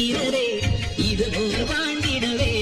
இருக்கிறதே இது வாழ்ந்திடவே.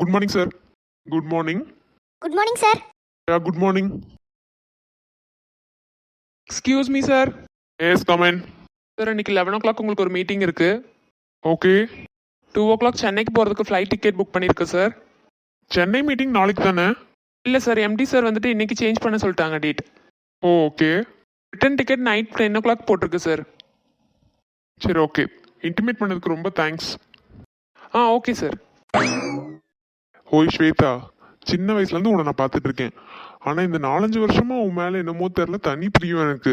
Good morning sir good morning good morning sir ya good morning excuse me sir yes comment sir இன்னைக்கு eleven o'clock உங்களுக்கு ஒரு meeting இருக்கு. Okay two ஓ clock சென்னைக்கு போகிறதுக்கு ஃப்ளைட் டிக்கெட் புக் பண்ணியிருக்கு சார் சென்னை மீட்டிங் நாளைக்கு தானே? இல்லை சார் எம்டி சார் வந்துட்டு இன்னைக்கு சேஞ்ச் பண்ண சொல்லிட்டாங்க date okay return ticket night ten o'clock போட்டிருக்கு சார் சரி ஓகே இன்டிமேட் பண்ணதுக்கு ரொம்ப தேங்க்ஸ் ஆ ஓகே சார் ஓய் ஸ்வேதா சின்ன வயசுலேருந்து உன்னை நான் பார்த்துட்டு இருக்கேன் ஆனால் இந்த நாலஞ்சு வருஷமா உன் மேலே என்னமோ தெரில தனி பிரியம் எனக்கு.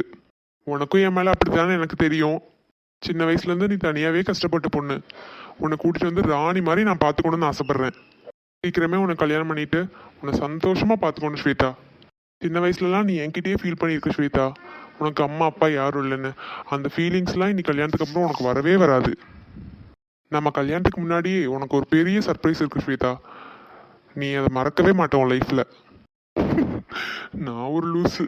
உனக்கும் என் மேலே அப்படித்தானே எனக்கு தெரியும்? சின்ன வயசுலேருந்து நீ தனியாகவே கஷ்டப்பட்ட பொண்ணு. உன்னை கூட்டிட்டு வந்து ராணி மாதிரி நான் பார்த்துக்கணும்னு ஆசைப்பட்றேன். சீக்கிரமே உன்னை கல்யாணம் பண்ணிட்டு உன்னை சந்தோஷமா பார்த்துக்கணும் ஸ்வேதா. சின்ன வயசுலலாம் நீ என்கிட்டயே ஃபீல் பண்ணியிருக்க ஸ்வேதா. உனக்கு அம்மா அப்பா யாரும் இல்லைன்னு. அந்த ஃபீலிங்ஸ்லாம் இனி கல்யாணத்துக்கு அப்புறம் உனக்கு வரவே வராது. நம்ம கல்யாணத்துக்கு முன்னாடியே உனக்கு ஒரு பெரிய சர்ப்ரைஸ் இருக்கு ஸ்வேதா. நீ அதை மறக்கவே மாட்டோம் உன் லைஃப்ல நான் ஒரு லூசு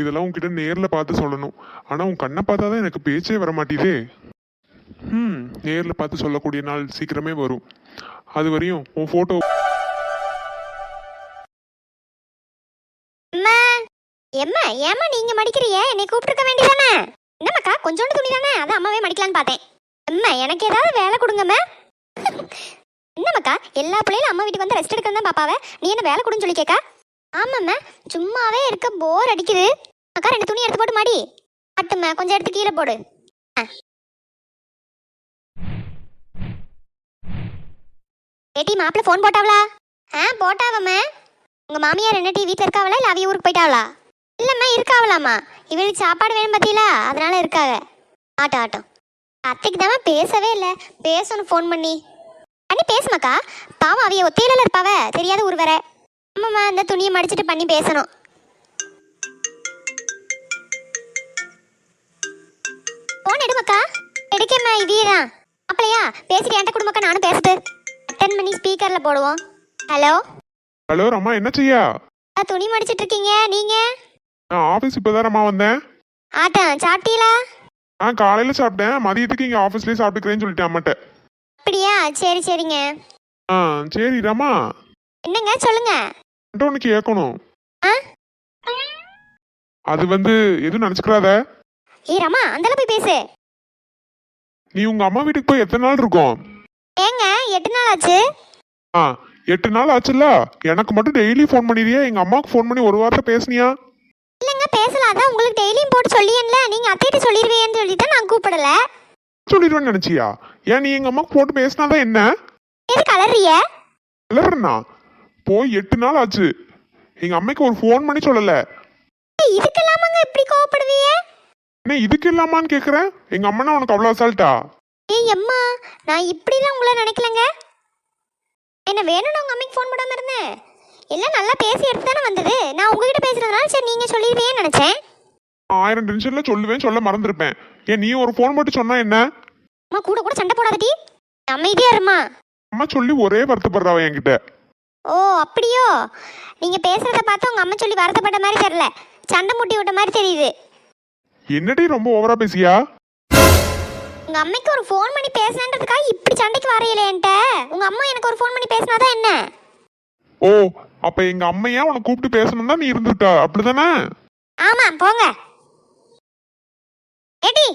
இதெல்லாம் உன்கிட்ட நேரில் பார்த்து சொல்லணும். ஆனால் உன் கண்ணை பார்த்தா தான் எனக்கு பேச்சே வர மாட்டேதே. ம் நேரில் பார்த்து சொல்லக்கூடிய நாள் சீக்கிரமே வரும். அது வரையும் உன் ஃபோட்டோ எம்மா ஏமா நீங்க மடிக்கிறீங்க என்னை கூப்பிட்டுருக்க வேண்டியதானே? என்னம்மாக்கா கொஞ்சோண்டு துணி தானே? அதான் அம்மாவே மடிக்கலான்னு பார்த்தேன். அம்மா எனக்கு ஏதாவது வேலை கொடுங்கம்மா. என்னம்மாக்கா? எல்லா பிள்ளைகளும் அம்மா வீட்டுக்கு வந்து ரெஸ்ட் எடுக்கணும் தான் பாப்பாவ? நீ என்ன வேலை கொடுன்னு சொல்லி கேட்கா ஆமாம்மா. சும்மாவே இருக்க போர் அடிக்குது. அக்கா ரெண்டு துணி எடுத்து போட்டு மாடி. ஆட்டும்மா கொஞ்சம் எடுத்து கீழே போடு. ஆ. ஏட்டி மாப்பிள்ள ஃபோன் போட்டாவளா? ஆ போட்டாவம்மா. உங்கள் மாமியார் என்ன டீ வீட்டில் இருக்காவளா இல்லை அவிய ஊருக்கு போயிட்டாவளா? இல்லைம்மா இருக்காவலாம்மா இவளுக்கு சாப்பாடு வேணும் பார்த்தீங்களா அதனால இருக்காங்க ஆட்டம் ஆட்டம். அத்தைக்கு தாம்மா பேசவே இல்லை. பேசணும் ஃபோன் பண்ணி. அண்ணி பேசுமாக்கா? பாவம் அவிய ஒத்தையில இருப்பாவ. தெரியாத ஊர் வேற ஆமாம்மா அந்த துணியை மடிச்சிட்டு பண்ணி பேசணும். ஃபோன் எடுமாக்கா? எடுக்கம்மா இதே தான் அப்பளையா பேசிட்டு என்கிட்ட கொடுமாக்கா நானும் பேசுது அட்டன் பண்ணி ஸ்பீக்கரில் போடுவோம். ஹலோ? ஹலோ ரம்மா என்ன செய்யா? ஆ, துணி மடிச்சிட்டு இருக்கீங்க நீங்க? நான் ஆஃபீஸ் இப்போதான் ரம்மா வந்தேன். ஆட்டம் சாப்பிட்டீங்களா? நான் காலையில சாப்பிட்டேன். மதியத்துக்கு இங்க ஆஃபீஸ்லயே சாப்பிட்டுக்கிறேன்னு சொல்லிட்டேன் அம்மாட்ட. அப்படியா? சரி சரிங்க. ஆ சரி ரம்மா என்னங்க? சொல்லுங்க. என்கிட்ட ஒன்று கேட்கணும் ஆ? அது வந்து எதுவும் நினச்சிக்கிறாத? ஏ ரமா அந்தல போய் பேசு. நீ உங்க அம்மா வீட்டுக்கு போய் எத்தனை நாள் இருக்கும்? ஏங்க எட்டு நாள் ஆச்சு? ஆ எட்டு நாள் ஆச்சுல்ல? எனக்கு மட்டும் டெய்லி ஃபோன் பண்ணிடுறியா எங்க அம்மாவுக்கு ஃபோன் பண்ணி ஒரு வார்த்தை பேசுனியா? இல்லைங்க பேசலாம் அதான் உங்களுக்கு டெய்லியும் போட்டு சொல்லியேன்ல. நீங்க அத்தைகிட்ட சொல்லிடுவீங்கன்னு சொல்லி தான் நான் கூப்பிடல. சொல்லிடுவேன்னு நினைச்சியா? ஏன் நீ எங்க அம்மாவுக்கு போட்டு பேசினாதான் என்ன? எது கலர்றிய இல்லைன்னா போய் எட்டு நாள் ஆச்சு. எங்க அம்மைக்கு ஒரு ஃபோன் பண்ணி சொல்லல. இதுக்கு இல்லாமங்க இப்படி கோவப்படுவீங்க என்ன இதுக்கு இல்லாமான்னு கேக்குறேன் எங்க அம்மனா உனக்கு அவ்வளவு அசால்ட்டா ஏய் அம்மா நான் இப்படிலாம் உங்களை நினைக்கலங்க. என்ன வேணும்னு உங்க அம்மைக்கு ஃபோன் பண்ணாம இருந்தேன் எல்லாம் நல்லா பேசி எடுத்து தானே வந்தது? நான் உங்ககிட்ட பேசுறதுனால சரி நீங்க சொல்லிடுவீங்கன்னு நினைச்சேன். ஆயிரம் டென்ஷன்ல சொல்லுவேன் சொல்ல மறந்துருப்பேன். ஏன் நீ ஒரு ஃபோன் மட்டும் சொன்னா என்ன? அம்மா கூட கூட சண்டை போடாதடி. அமைதியா இருமா. அம்மா சொல்லி ஒரே வருத்தப்படுறாவ என்கிட்ட. ஓ அப்படியோ? நீங்க பேசுறத பார்த்து உங்க அம்மா சொல்லி வருத்தப்பட்ட மாதிரி தெரியல. சண்டை முட்டி விட்ட மாதிரி தெரியுது. என்னடி ரொம்ப ஓவரா பேசியா? உங்க அம்மைக்கு ஒரு ஃபோன் பண்ணி பேசுனன்றதுக்காக இப்படி சண்டைக்கு வரையில என்கிட்ட. உங்க அம்மா எனக்கு ஒரு ஃபோன் பண்ணி பேசினாதான் என்ன? ஓ அப்ப எங்க அம்மையா உனக்கு கூப்பிட்டு பேசணும்னா நீ இருந்துட்டா? அப்படிதானே? ஆமா போங்க. ஏடி